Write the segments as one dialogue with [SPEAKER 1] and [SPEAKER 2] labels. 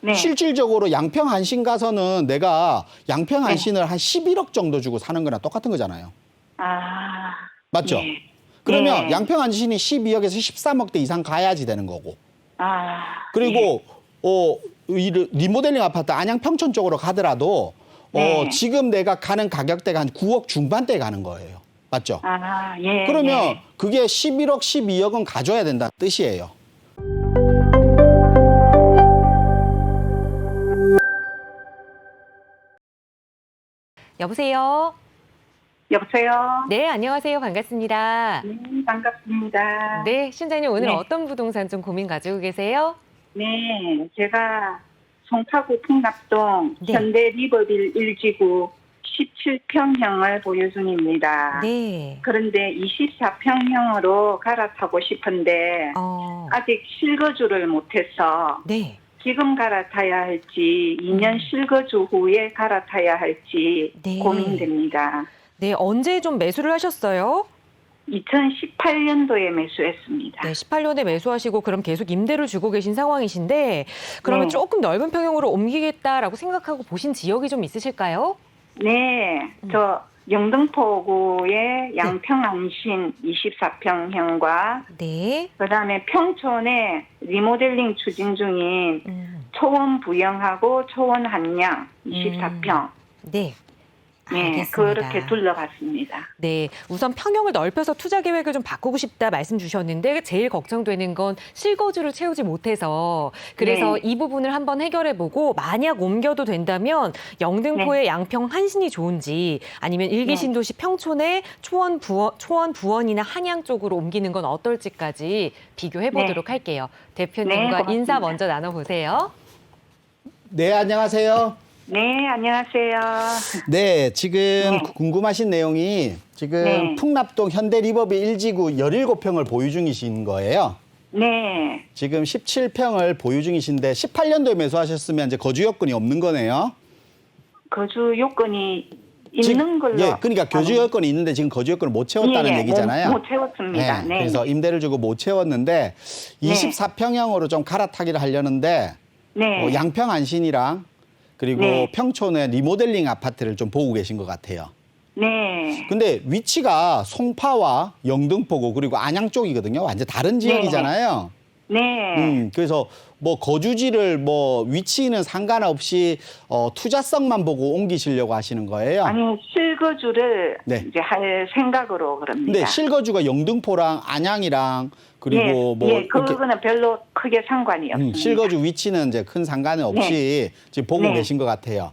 [SPEAKER 1] 네.
[SPEAKER 2] 실질적으로 양평 한신 가서는 내가 양평
[SPEAKER 1] 네.
[SPEAKER 2] 한신을 한 11억 정도 주고 사는 거랑 똑같은 거잖아요.
[SPEAKER 1] 아.
[SPEAKER 2] 맞죠?
[SPEAKER 1] 예.
[SPEAKER 2] 그러면
[SPEAKER 1] 네.
[SPEAKER 2] 양평 한신이 12억에서 13억대 이상 가야지 되는 거고.
[SPEAKER 1] 아.
[SPEAKER 2] 그리고 어, 이 리- 리모델링 아파트 안양 평촌 쪽으로 가더라도 어,
[SPEAKER 1] 네.
[SPEAKER 2] 지금 내가 가는 가격대가 한 9억 중반대 가는 거예요. 맞죠?
[SPEAKER 1] 예. 아, 예.
[SPEAKER 2] 그러면
[SPEAKER 1] 예.
[SPEAKER 2] 그게 11억, 12억은 가져야 된다는 뜻이에요.
[SPEAKER 3] 여보세요.
[SPEAKER 1] 여보세요.
[SPEAKER 3] 네, 안녕하세요. 반갑습니다.
[SPEAKER 1] 네, 반갑습니다.
[SPEAKER 3] 네, 신장님 오늘
[SPEAKER 1] 네.
[SPEAKER 3] 어떤 부동산 좀 고민 가지고 계세요?
[SPEAKER 1] 네, 제가 송파구 풍납동
[SPEAKER 3] 네.
[SPEAKER 1] 현대 리버빌 1지구 17평형을 보유 중입니다.
[SPEAKER 3] 네.
[SPEAKER 1] 그런데 24평형으로 갈아타고 싶은데
[SPEAKER 3] 어,
[SPEAKER 1] 아직 실거주를 못해서
[SPEAKER 3] 네.
[SPEAKER 1] 지금 갈아타야 할지 2년
[SPEAKER 3] 음.
[SPEAKER 1] 실거주 후에 갈아타야 할지
[SPEAKER 3] 네.
[SPEAKER 1] 고민됩니다.
[SPEAKER 3] 네, 언제 좀 매수를 하셨어요?
[SPEAKER 1] 2018년도에 매수했습니다.
[SPEAKER 3] 네, 18년에 매수하시고 그럼 계속 임대를 주고 계신 상황이신데 그러면
[SPEAKER 1] 네.
[SPEAKER 3] 조금 넓은 평형으로 옮기겠다라고 생각하고 보신 지역이 좀 있으실까요?
[SPEAKER 1] 네,
[SPEAKER 3] 음.
[SPEAKER 1] 저 영등포구의 양평안신 24평형과
[SPEAKER 3] 네.
[SPEAKER 1] 그다음에 평촌에 리모델링 추진 중인
[SPEAKER 3] 음,
[SPEAKER 1] 초원 부영하고 초원 한양 24평.
[SPEAKER 3] 네.
[SPEAKER 1] 네,
[SPEAKER 3] 알겠습니다.
[SPEAKER 1] 그렇게 둘러봤습니다.
[SPEAKER 3] 네, 우선 평형을 넓혀서 투자 계획을 좀 바꾸고 싶다 말씀 주셨는데 제일 걱정되는 건 실거주를 채우지 못해서 그래서
[SPEAKER 1] 네.
[SPEAKER 3] 이 부분을 한번 해결해 보고 만약 옮겨도 된다면 영등포의 양평 한신이 좋은지 아니면 일기
[SPEAKER 1] 네.
[SPEAKER 3] 신도시 평촌의 초원 부원 초원 부원이나 한양 쪽으로 옮기는 건 어떨지까지 비교해 보도록 할게요. 대표님과
[SPEAKER 1] 네, 고맙습니다.
[SPEAKER 3] 인사 먼저 나눠 보세요.
[SPEAKER 2] 네, 안녕하세요.
[SPEAKER 1] 네, 안녕하세요.
[SPEAKER 2] 네, 지금
[SPEAKER 1] 네.
[SPEAKER 2] 궁금하신 내용이 지금
[SPEAKER 1] 네.
[SPEAKER 2] 풍납동 현대 리버빌 1지구 17평을 보유 중이신 거예요.
[SPEAKER 1] 네,
[SPEAKER 2] 지금 17평을 보유 중이신데 18년도에 매수하셨으면 이제 거주 여건이 없는 거네요.
[SPEAKER 1] 거주 요건이 있는 걸로.
[SPEAKER 2] 예, 그러니까
[SPEAKER 1] 알고-
[SPEAKER 2] 여건이 있는데 지금 거주 여건을 못 채웠다는
[SPEAKER 1] 예, 예,
[SPEAKER 2] 얘기잖아요.
[SPEAKER 1] 못, 못 채웠습니다. 네.
[SPEAKER 2] 그래서 임대를 주고 못 채웠는데 24평형으로 좀 갈아타기를 하려는데
[SPEAKER 1] 네.
[SPEAKER 2] 어, 양평 안신이랑 그리고
[SPEAKER 1] 네.
[SPEAKER 2] 평촌의 리모델링 아파트를 좀 보고 계신 것 같아요.
[SPEAKER 1] 네.
[SPEAKER 2] 근데 위치가 송파와 영등포구 그리고 안양 쪽이거든요. 완전 다른 지역이잖아요.
[SPEAKER 1] 네.
[SPEAKER 2] 음, 그래서 뭐 거주지를 뭐 위치는 상관없이 어, 투자성만 보고 옮기시려고 하시는 거예요.
[SPEAKER 1] 아니 실거주를
[SPEAKER 2] 네.
[SPEAKER 1] 이제 할 생각으로 그럽니다.
[SPEAKER 2] 근데 실거주가 영등포랑 안양이랑 그리고
[SPEAKER 1] 예,
[SPEAKER 2] 뭐
[SPEAKER 1] 예, 그거는 별로 크게 상관이
[SPEAKER 2] 음,
[SPEAKER 1] 없습니다.
[SPEAKER 2] 실거주 위치는 이제 큰 상관 없이 지금 보고
[SPEAKER 1] 네.
[SPEAKER 2] 계신 것 같아요.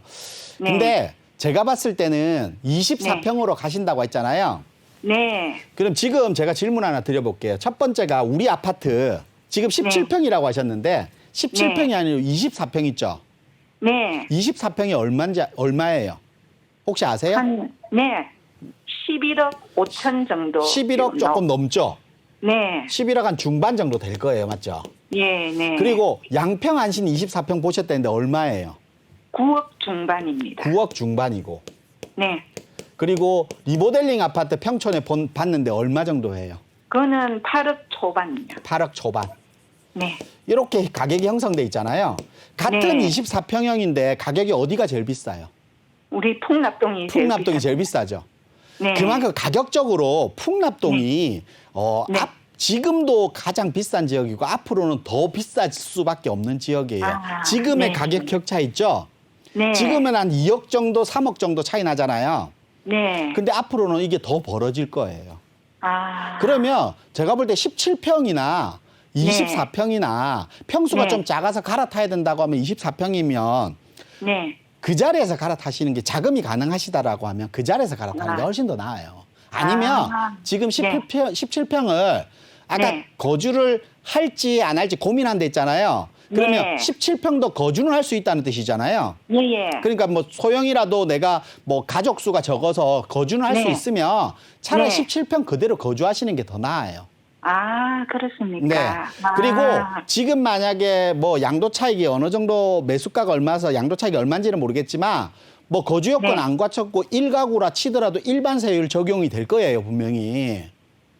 [SPEAKER 1] 네.
[SPEAKER 2] 근데 제가 봤을 때는 24평으로 가신다고 했잖아요.
[SPEAKER 1] 네,
[SPEAKER 2] 그럼 지금 제가 질문 하나 드려볼게요. 첫 번째가 우리 아파트 지금 17평이라고 하셨는데 17평이 아니고 24평 있죠?
[SPEAKER 1] 네,
[SPEAKER 2] 24평이 얼마인지 얼마예요? 혹시 아세요?
[SPEAKER 1] 한 네, 11억 5천 정도.
[SPEAKER 2] 11억 조금 넘죠?
[SPEAKER 1] 네,
[SPEAKER 2] 11억 한 중반 정도 될 거예요. 맞죠?
[SPEAKER 1] 예, 네.
[SPEAKER 2] 그리고 양평 안신 24평 보셨다는데 얼마예요?
[SPEAKER 1] 9억 중반입니다.
[SPEAKER 2] 9억 중반이고.
[SPEAKER 1] 네,
[SPEAKER 2] 그리고 리모델링 아파트 평촌에 본, 봤는데 얼마 정도 해요?
[SPEAKER 1] 그거는 8억 초반입니다.
[SPEAKER 2] 8억 초반.
[SPEAKER 1] 네,
[SPEAKER 2] 이렇게 가격이 형성돼 있잖아요. 같은
[SPEAKER 1] 네.
[SPEAKER 2] 24평형인데 가격이 어디가 제일 비싸요?
[SPEAKER 1] 우리 풍납동이 제일
[SPEAKER 2] 풍납동이 제일 비싸죠.
[SPEAKER 1] 네,
[SPEAKER 2] 그만큼 가격적으로 풍납동이 어,
[SPEAKER 1] 네.
[SPEAKER 2] 앞, 지금도 가장 비싼 지역이고 앞으로는 더 비쌀 수밖에 없는 지역이에요.
[SPEAKER 1] 아,
[SPEAKER 2] 지금의
[SPEAKER 1] 네.
[SPEAKER 2] 가격 격차 있죠?
[SPEAKER 1] 네,
[SPEAKER 2] 지금은 한 2억 정도, 3억 정도 차이 나잖아요.
[SPEAKER 1] 네,
[SPEAKER 2] 근데 앞으로는 이게 더 벌어질 거예요.
[SPEAKER 1] 아,
[SPEAKER 2] 그러면 제가 볼 때 17평이나 24평이나 평수가
[SPEAKER 1] 네.
[SPEAKER 2] 좀 작아서 갈아타야 된다고 하면 24평이면
[SPEAKER 1] 네,
[SPEAKER 2] 그 자리에서 갈아타시는 게 자금이 가능하시다라고 하면 그 자리에서 갈아타는 게
[SPEAKER 1] 아.
[SPEAKER 2] 훨씬 더 나아요. 아니면
[SPEAKER 1] 아.
[SPEAKER 2] 지금
[SPEAKER 1] 네.
[SPEAKER 2] 17평, 17평을 아까
[SPEAKER 1] 네.
[SPEAKER 2] 거주를 할지 안 할지 고민한 데 있잖아요. 그러면
[SPEAKER 1] 네.
[SPEAKER 2] 17평도 거주는 할 수 있다는 뜻이잖아요.
[SPEAKER 1] 예, 예.
[SPEAKER 2] 그러니까 뭐 소형이라도 내가 뭐 가족 수가 적어서 거주는 할수
[SPEAKER 1] 네.
[SPEAKER 2] 있으면 차라리
[SPEAKER 1] 네.
[SPEAKER 2] 17평 그대로 거주하시는 게 더 나아요.
[SPEAKER 1] 아, 그렇습니까?
[SPEAKER 2] 네.
[SPEAKER 1] 아.
[SPEAKER 2] 그리고 지금 만약에 뭐 양도 차익이 어느 정도 매수가가 얼마서 양도 차익이 얼마인지는 모르겠지만 뭐 거주 요건
[SPEAKER 1] 네.
[SPEAKER 2] 안 갖췄고 일가구라 치더라도 일반 세율 적용이 될 거예요, 분명히.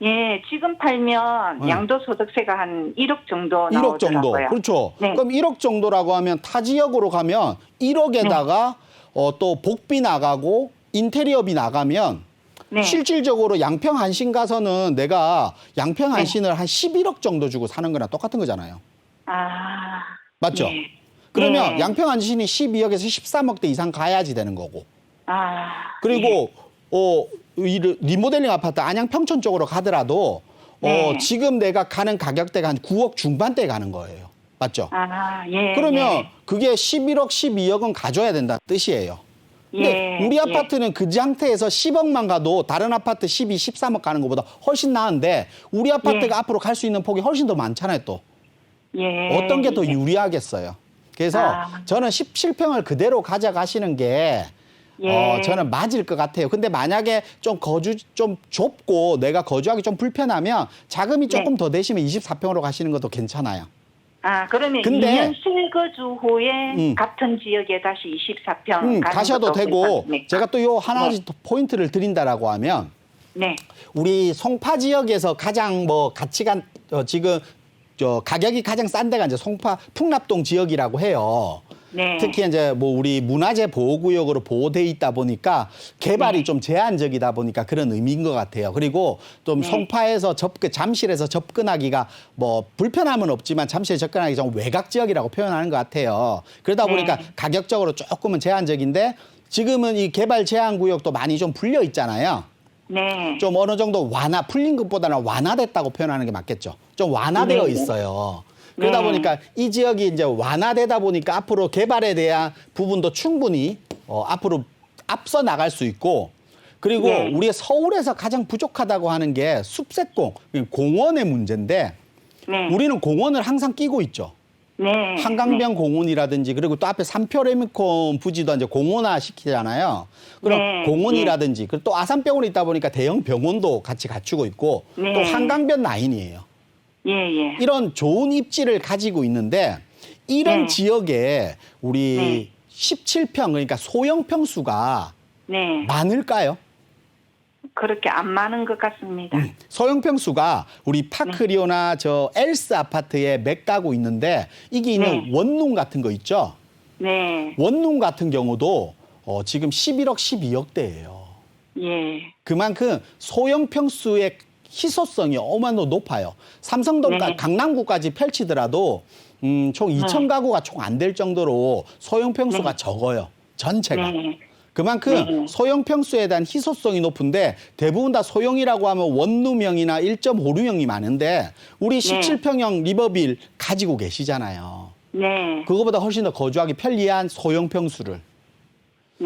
[SPEAKER 1] 예, 지금 팔면
[SPEAKER 2] 네.
[SPEAKER 1] 양도소득세가 한 1억 정도
[SPEAKER 2] 1억 정도.
[SPEAKER 1] 나오더라고요.
[SPEAKER 2] 그렇죠.
[SPEAKER 1] 네.
[SPEAKER 2] 그럼 1억 정도라고 하면 타 지역으로 가면 1억에다가 어, 또 복비 나가고 인테리어비 나가면
[SPEAKER 1] 네.
[SPEAKER 2] 실질적으로 양평 안신 가서는 내가 양평
[SPEAKER 1] 네.
[SPEAKER 2] 안신을 한 11억 정도 주고 사는 거랑 똑같은 거잖아요.
[SPEAKER 1] 아.
[SPEAKER 2] 맞죠?
[SPEAKER 1] 예.
[SPEAKER 2] 그러면
[SPEAKER 1] 네.
[SPEAKER 2] 양평 안신이 12억에서 13억대 이상 가야지 되는 거고.
[SPEAKER 1] 아.
[SPEAKER 2] 그리고 어, 이 리- 리모델링 아파트 안양 평촌 쪽으로 가더라도 어,
[SPEAKER 1] 네.
[SPEAKER 2] 지금 내가 가는 가격대가 한 9억 중반대 가는 거예요. 맞죠?
[SPEAKER 1] 예. 아, 예.
[SPEAKER 2] 그러면 그게 11억, 12억은 가져야 된다는 뜻이에요. 근데
[SPEAKER 1] 예,
[SPEAKER 2] 우리
[SPEAKER 1] 예.
[SPEAKER 2] 아파트는 그 상태에서 10억만 가도 다른 아파트 12, 13억 가는 것보다 훨씬 나은데 우리 아파트가
[SPEAKER 1] 예.
[SPEAKER 2] 앞으로 갈 수 있는 폭이 훨씬 더 많잖아요, 또.
[SPEAKER 1] 예. 예.
[SPEAKER 2] 어떤 게더
[SPEAKER 1] 예.
[SPEAKER 2] 유리하겠어요. 그래서
[SPEAKER 1] 아.
[SPEAKER 2] 저는 17평을 그대로 가져가시는 게
[SPEAKER 1] 예.
[SPEAKER 2] 어, 저는 맞을 것 같아요. 근데 만약에 좀 거주 좀 좁고 내가 거주하기 좀 불편하면 자금이 조금
[SPEAKER 1] 네.
[SPEAKER 2] 더 되시면 24평으로 가시는 것도 괜찮아요.
[SPEAKER 1] 아, 그러면
[SPEAKER 2] 근데-
[SPEAKER 1] 2년 실거주 후에
[SPEAKER 2] 음.
[SPEAKER 1] 같은 지역에 다시 24평
[SPEAKER 2] 음,
[SPEAKER 1] 가는
[SPEAKER 2] 가셔도
[SPEAKER 1] 것도
[SPEAKER 2] 되고
[SPEAKER 1] 괜찮습니까?
[SPEAKER 2] 제가 또 요 하나
[SPEAKER 1] 네.
[SPEAKER 2] 더 포인트를 드린다라고 하면
[SPEAKER 1] 네.
[SPEAKER 2] 우리 송파 지역에서 가장 뭐 가치가 어, 지금 저 가격이 가장 싼 데가 이제 송파 풍납동 지역이라고 해요.
[SPEAKER 1] 네.
[SPEAKER 2] 특히 이제 뭐 우리 문화재 보호구역으로 보호돼 있다 보니까 개발이
[SPEAKER 1] 네.
[SPEAKER 2] 좀 제한적이다 보니까 그런 의미인 것 같아요. 그리고 좀
[SPEAKER 1] 네.
[SPEAKER 2] 송파에서 접근 잠실에서 접근하기가 뭐 불편함은 없지만 잠실에 접근하기 좀 외곽 지역이라고 표현하는 것 같아요. 그러다
[SPEAKER 1] 네.
[SPEAKER 2] 보니까 가격적으로 조금은 제한적인데 지금은 이 개발 제한 구역도 많이 좀 불려 있잖아요.
[SPEAKER 1] 네.
[SPEAKER 2] 좀 어느 정도 완화 풀린 것보다는 완화됐다고 표현하는 게 맞겠죠. 좀 완화되어
[SPEAKER 1] 네.
[SPEAKER 2] 있어요. 그러다
[SPEAKER 1] 네.
[SPEAKER 2] 보니까 이 지역이 이제 완화되다 보니까 앞으로 개발에 대한 부분도 충분히 어, 앞으로 앞서 나갈 수 있고 그리고
[SPEAKER 1] 네.
[SPEAKER 2] 우리 서울에서 가장 부족하다고 하는 게 숲세공 공원의 문제인데
[SPEAKER 1] 네.
[SPEAKER 2] 우리는 공원을 항상 끼고 있죠.
[SPEAKER 1] 네.
[SPEAKER 2] 한강변 공원이라든지 그리고 또 앞에 삼표레미콘 부지도 이제 공원화 시키잖아요. 그럼
[SPEAKER 1] 네,
[SPEAKER 2] 공원이라든지 그리고 또 아산병원이 있다 보니까 대형 병원도 같이 갖추고 있고
[SPEAKER 1] 네.
[SPEAKER 2] 또 한강변 라인이에요.
[SPEAKER 1] 예, 예.
[SPEAKER 2] 이런 좋은 입지를 가지고 있는데 이런
[SPEAKER 1] 네.
[SPEAKER 2] 지역에 우리
[SPEAKER 1] 네.
[SPEAKER 2] 17평 그러니까 소형 평수가
[SPEAKER 1] 네.
[SPEAKER 2] 많을까요?
[SPEAKER 1] 그렇게 안 많은 것 같습니다.
[SPEAKER 2] 소형 평수가 우리 파크리오나 저 엘스 아파트에 몇 가구 있는데 이게 있는
[SPEAKER 1] 네.
[SPEAKER 2] 원룸 같은 거 있죠?
[SPEAKER 1] 네.
[SPEAKER 2] 원룸 같은 경우도 어, 지금 11억, 12억대예요.
[SPEAKER 1] 예.
[SPEAKER 2] 그만큼 소형 평수의 희소성이 어마어마로 높아요. 삼성동까지
[SPEAKER 1] 네.
[SPEAKER 2] 강남구까지 펼치더라도 음, 총 2천 가구가 총 안 될 정도로 소형 평수가
[SPEAKER 1] 네.
[SPEAKER 2] 적어요. 전체가.
[SPEAKER 1] 네.
[SPEAKER 2] 그만큼
[SPEAKER 1] 네.
[SPEAKER 2] 소형 평수에 대한 희소성이 높은데 대부분 다 소형이라고 하면 원룸형이나 1.5룸형이 많은데 우리
[SPEAKER 1] 네.
[SPEAKER 2] 17평형 리버빌 가지고 계시잖아요.
[SPEAKER 1] 네.
[SPEAKER 2] 그거보다 훨씬 더 거주하기 편리한 소형 평수를.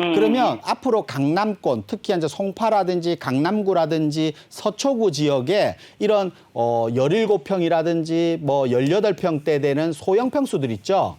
[SPEAKER 1] 네.
[SPEAKER 2] 그러면 앞으로 강남권, 특히 이제 송파라든지 강남구라든지 서초구 지역에 이런 어 17평이라든지 뭐 18평대 되는 소형 평수들 있죠.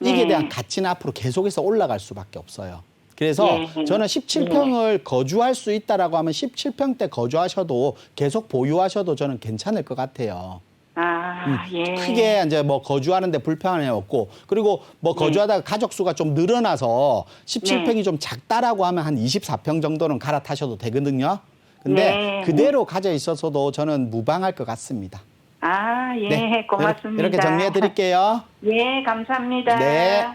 [SPEAKER 2] 이게
[SPEAKER 1] 네.
[SPEAKER 2] 대한 가치는 앞으로 계속해서 올라갈 수밖에 없어요. 그래서
[SPEAKER 1] 네.
[SPEAKER 2] 저는 17평을 거주할 수 있다라고 하면 17평 대 거주하셔도 계속 보유하셔도 저는 괜찮을 것 같아요.
[SPEAKER 1] 아, 예.
[SPEAKER 2] 음, 크게 이제 뭐 거주하는데 불편함이 없고 그리고 뭐
[SPEAKER 1] 네.
[SPEAKER 2] 거주하다가 가족 수가 좀 늘어나서 17평이 좀 작다라고 하면 한 24평 정도는 갈아타셔도 되거든요. 근데
[SPEAKER 1] 네.
[SPEAKER 2] 그대로 가져 있어서도 저는 무방할 것 같습니다.
[SPEAKER 1] 아, 예.
[SPEAKER 2] 네.
[SPEAKER 1] 고맙습니다.
[SPEAKER 2] 이렇게 정리해 드릴게요.
[SPEAKER 1] 예, 감사합니다.
[SPEAKER 2] 네.